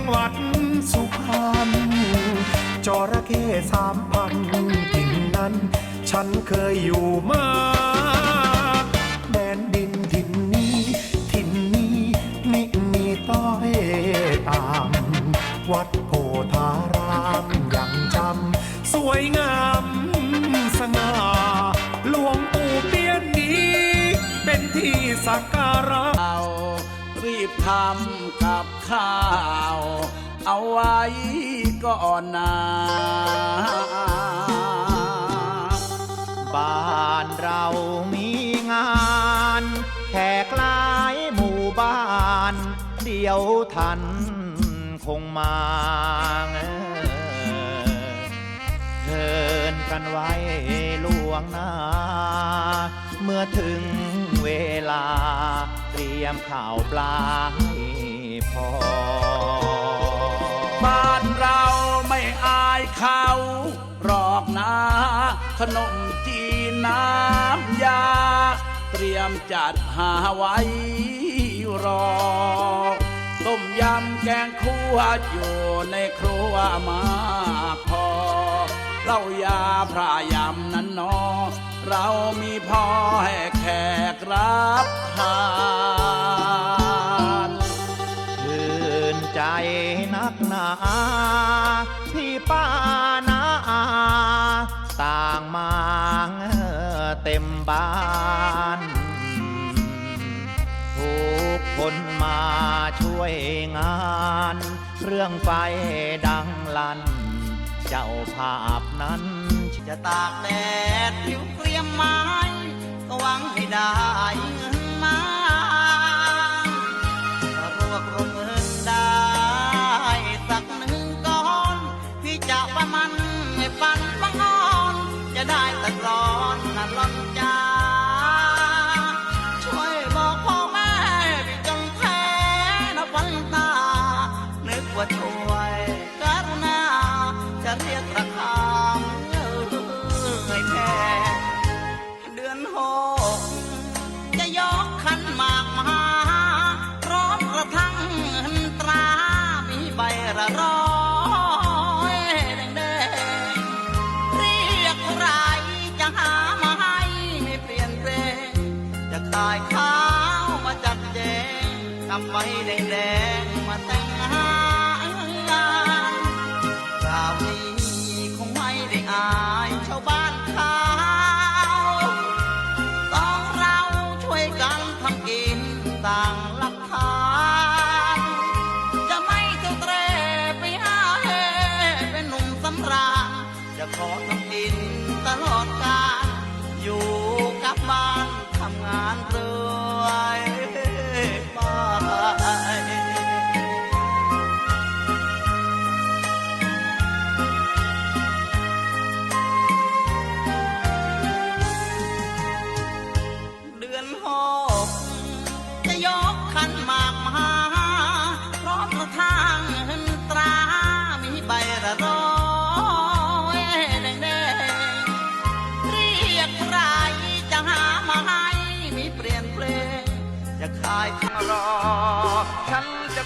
ังหวัดสุพรรณจระเข้สามพันกิ่งนั้น ฉันเคยอยู่มาแดนดินถิ่นนี้ถิ่นนี้มิมีต้อยตาม วัดโพธารามยังจำสวยงามสง่าหลวงปู่เปียนนี้ เป็นที่สักการะ ทำกับข้าว เอาไว้ก่อนนะบ้านเรามีงานแขกหลายหมู่บ้าน เดียวท่านคงมาเชิญกันไว้ล่วงหน้า เมื่อถึงเวลา รียมข่าวปลาให้พอ บ้านเราไม่อายเขาหรอกนะ ขนมจีนน้ำยา เตรียมจัดหาไว้รอ ต้มยำแกงคั่วอยู่ในครัวมากพอเหล้ายาพระยำนั้นนอ เรามีพอให้ กรับทานชื่นใจนักหนาพี่ป้านาอาต่างมาเต็มบ้านทุกคนมาช่วยงาน เรื่องไฟดังลั่นเจ้าภาพนั้นจะตากแดดผิวเกรียมไม้ ก็หวังให้ได้เงินมาถ้ารวบรวมำไว้แดงมาแต่งงานคราวนี้คงไม่ได้อายชาวบ้านเขาต้องเราช่วยกันทำกินต่างหลักฐาน จะไม่เที่ยวเตรไปหาเฮเป็นหนุ่มสำราญจะขอทำกินตลอดกาลอยู่กับบ้านทำงานเรื่อย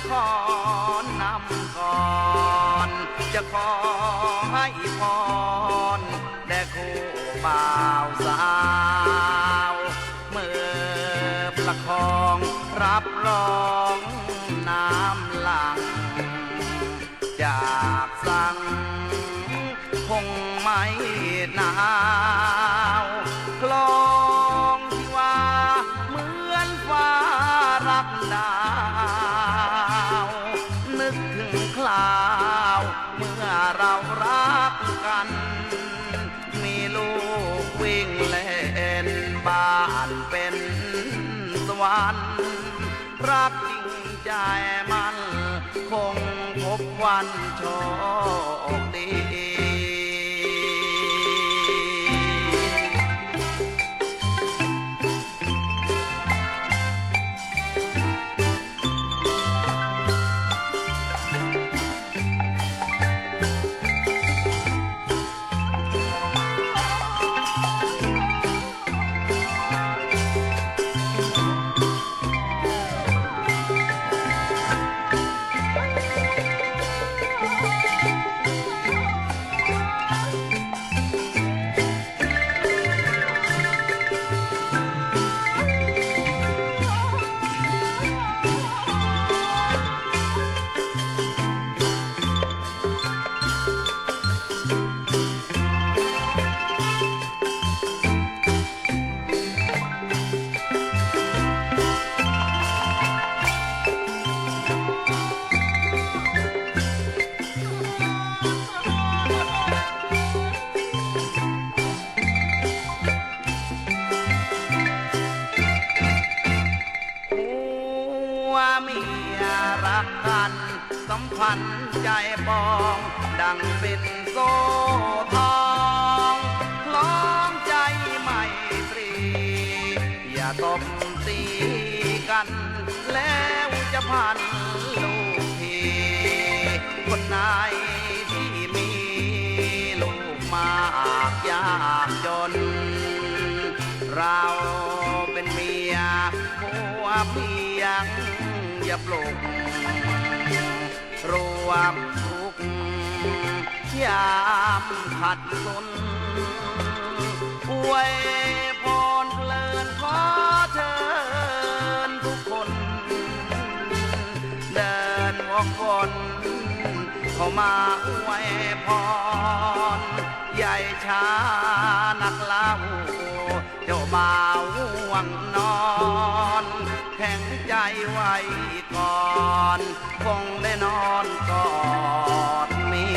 ขอนำก่อนจะขอให้พรแด่คู่บ่าวสาวเมื่อประคองรับรองน้ำหลัง จากสั่งคงไม่หนาวคลอ วิ่งเล่นบ้านเป็นสวรรค์รักจริงใจมัน คงพบวันโชคดี เมียรักกันสัมพันธ์ใจปอง ดังเป็นโซ่ทองคล้องใจไมตรี อย่าตบตีกัน แล้วจะพันลูกพีคนไหนที่มีลูกมากยากจน ยปลุกรวมทุกยามขัดสนอวยพรเพลินขอเชิญทุกคน เดินวกวนเข้ามาอวยพร ใหญ่ช้านักเล่าเจ้าบ่าว ไว้ก่อนคงได้นอนกอดเมี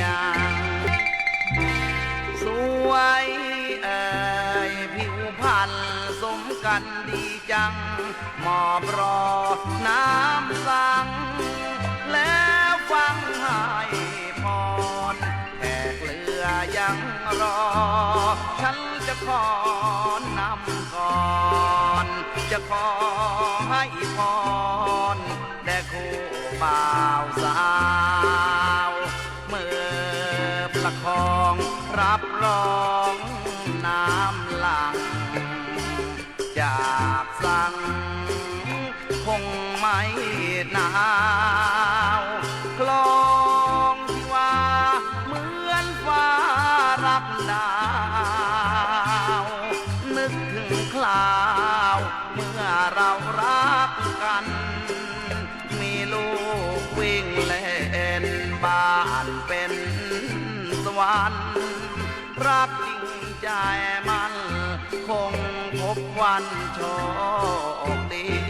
ยสวยเอ่ยผิวพรรณสมกันดีจัง หมอบรอน้ำสัง แล้วฟังให้พรแขกเรือยังรอ ฉันจะขอนำก่อน จะขอให้พรแด่คู่บ่าวสาวเมื่อประคองรับรองน้ำหลัง จากสั่งคงไม่นาน วรรค์รักจริงใจมัน คงพบวันโชคดี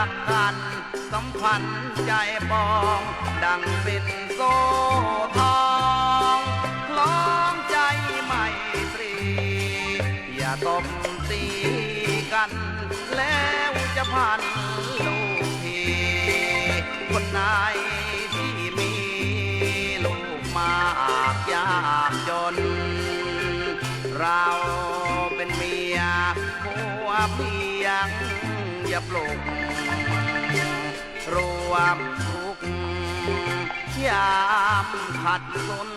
รักกันสัมพันธ์ใจปอง ดังเป็นโซ่ทองคล้องใจไม่ตรี อย่าตบตีกัน แล้วจะพันลูกพีคนไหนที่มีลูกมากยากจน เราเป็นเมียผัวเพียง อย่าปลุกรวมทุกยามขัดสน